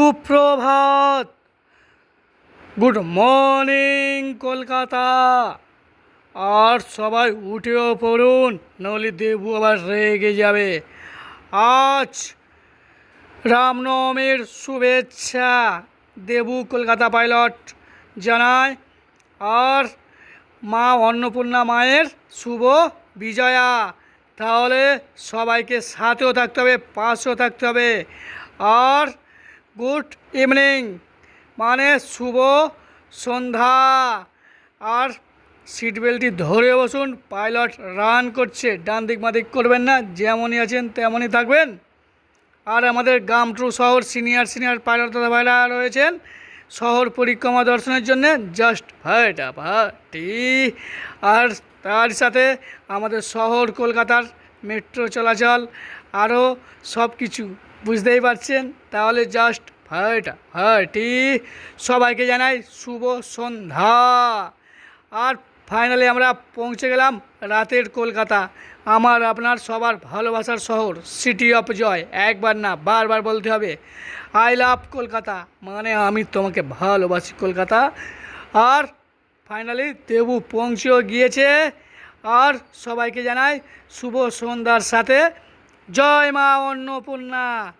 সুপ্রভাত। Good morning Kolkata. আর সবাই উঠেও পড়ুন নাহলে দেবু আবার রেগে যাবে। আজ রামনবমীর শুভেচ্ছা, দেবু কলকাতা পাইলট জানায়। আর মা অন্নপূর্ণা মায়ের শুভ বিজয়া। তাহলে সবাইকে সাথেও থাকতে হবে, পাশেও থাকতে হবে। আর গুড ইভিনিং। মানে শুভ সন্ধ্যা। আর সিট বেল্টটি ধরে বসুন, পাইলট রান করছে, ডান দিক বাঁ দিক করবেন না, যেমনই আছেন তেমনই থাকবেন। আর আমাদের গামট্রু শহর সিনিয়র সিনিয়র পাইলট দাদা ভাইরা রয়েছেন, শহর পরিক্রমা দর্শনের জন্য জাস্ট ভাইটা ভাটি আর তার সাথে আমাদের শহর কলকাতার মেট্রো চলাচল, আরও সব কিছু বুঝতেই পারছেন? তাহলে জাস্ট ভাইটা ভাটি সবাইকে জানাই শুভ সন্ধ্যা। আর ফাইনালি আমরা পৌঁছে গেলাম রাতের কলকাতা। আমার, আপনার, সবার ভালোবাসার শহর সিটি অফ জয় একবার না, বারবার বলতে হবে আই লাভ কলকাতা। মানে আমি তোমাকে ভালোবাসি কলকাতা। আর ফাইনালি দেবু পৌঁছেও গিয়েছে। আর সবাইকে জানাই শুভ সন্ধ্যার সাথে। জয় মা অন্নপূর্ণা।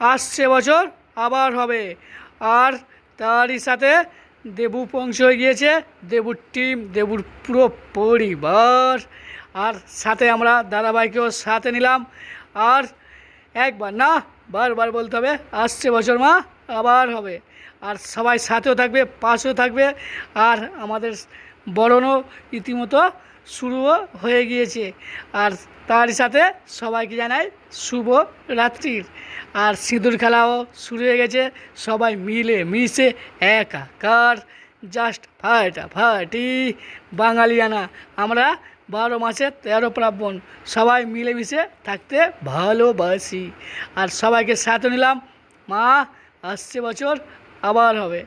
আসছে বছর, আবার হবে। আর তারই সাথে দেবু পৌঁছে হয়ে গিয়েছে, দেবুর টিম দেবুর পুরো পরিবার। আর সাথে আমরা দাদাভাইকেও সাথে নিলাম। আর একবার না, বারবার বলতে হবে, আসছে বছর মা, আবার হবে। আর সবাই সাথেও থাকবে, পাশেও থাকবে। আর আমাদের বরণও ইতিমতো শুরুও হয়ে গিয়েছে। আর তার সাথে সবাইকে জানাই শুভ রাত্রির আর সিঁদুর খেলাও শুরু হয়ে গেছে। সবাই মিলে, মিশে একাকার জাস্ট ফাটা ফাটি বাঙালিয়ানা। আমরা বারো মাসে তেরো প্রাবণ সবাই মিলেমিশে থাকতে ভালোবাসি। আর সবাইকে সাথে নিলাম। মা, আসছে বছর, আবার হবে।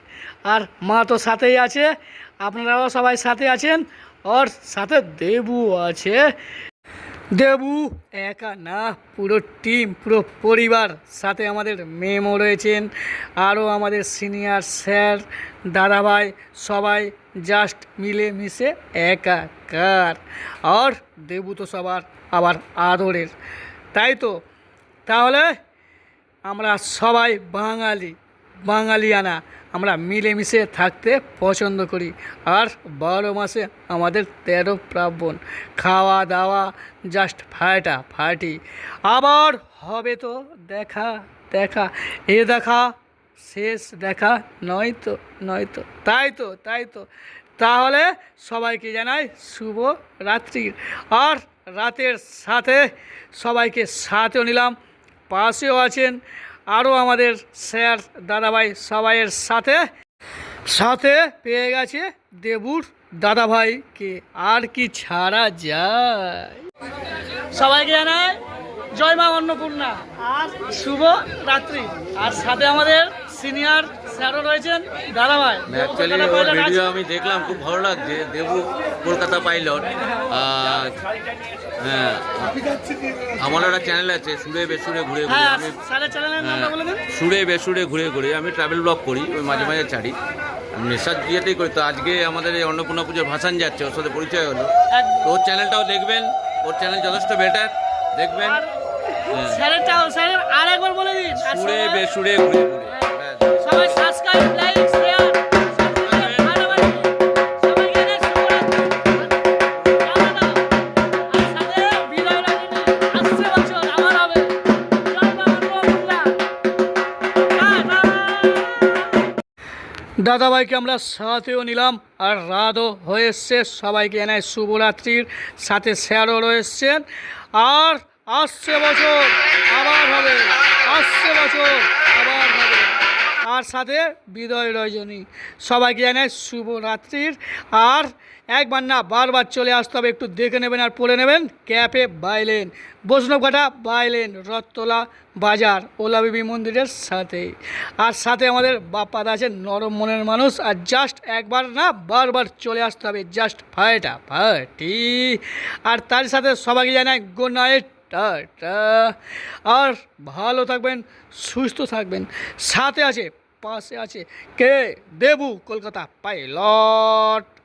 আর মা তো সাথেই আছে। আপনারাও সবাই সাথে আছেন। ওর সাথে দেবু আছে। দেবু একা না, পুরো টিম পুরো পরিবার সাথে আমাদের মেমও রয়েছেন। আরও আমাদের সিনিয়র স্যার দাদাভাই, সবাই জাস্ট মিলে মিশে একাকার। আর দেবু তো সবার আবার আদরের। তাই তো? তাহলে আমরা সবাই বাঙালি। বাঙালিয়ানা। আমরা মিলেমিশে থাকতে পছন্দ করি। আর বারো মাসে আমাদের তেরো প্রাবণ। খাওয়া দাওয়া জাস্ট ফাটা, ফাটি। আবার হবে তো দেখা দেখা। এ দেখা, শেষ দেখা নয় তো নয় তো তাই তো তাই তো। তাহলে সবাইকে জানাই শুভ রাত্রির আর রাতের সাথে সবাইকে সাথেও নিলাম। পাশেও আছেন আরও আমাদের স্যার দাদাভাই সবাইয়ের সাথে। সাথে পেয়ে গেছে দেবুর দাদাভাইকে। আর কি ছাড়া যায়। সবাইকে জানাই জয় মা অন্নপূর্ণা। আর শুভ রাত্রি। আর সাথে আমাদের সিনিয়র স্যারও রয়েছেন দাদাভাই। অ্যাকচুয়ালি ওর ভিডিও আমি দেখলাম খুব ভালো লাগছে। দেবু কলকাতা পাইলট। হ্যাঁ। আমার একটা চ্যানেল আছে সুরে বেসুরে ঘুরে ঘুরে। হ্যাঁ আমি হ্যাঁ, সুরে বেসুরে ঘুরে ঘুরে। আমি ট্রাভেল ব্লগ করি ওই মাঝে মাঝে ছাড়ি। নেশার দিয়েতেই করি। তো আজকে আমাদের এই অন্নপূর্ণা পুজোর ভাসান যাচ্ছে ওর সাথে পরিচয় হলো। তো ওর চ্যানেলটাও দেখবেন ওর চ্যানেল যথেষ্ট বেটার দেখবেন। আর হ্যাঁ। সুরে বেসুরে ঘুরে ঘুরে। দাদাভাইকে আমরা সাথেও নিলাম আর রাতও হয়ে এসছে। সবাইকে এনায় শুভরাত্রির সাথে স্যারও রয়েছেন আর আসছে বছর, আবার হবে। আসছে বছর, আবার আর সাথে বিদয় রজনী সবাইকে জানাই শুভরাত্রির। আর একবার না বারবার চলে আসতে হবে, একটু দেখে নেবেন আর পড়ে নেবেন। Cafe bylane, Baishnabghata bylane, Rathtala Bazar, Olabibi মন্দিরের সাথে। আর সাথে আমাদের বাপ্পাদা আছে, নরম মনের মানুষ। আর জাস্ট একবার না বারবার চলে আসতে হবে জাস্ট ফাইটা ফাটি আর তার সাথে সবাইকে জানাই গুড নাইট টাটা আর ভালো থাকবেন সুস্থ থাকবেন। সাথে আছে পাশে আছে কে? দেবু কলকাতা পাইলট।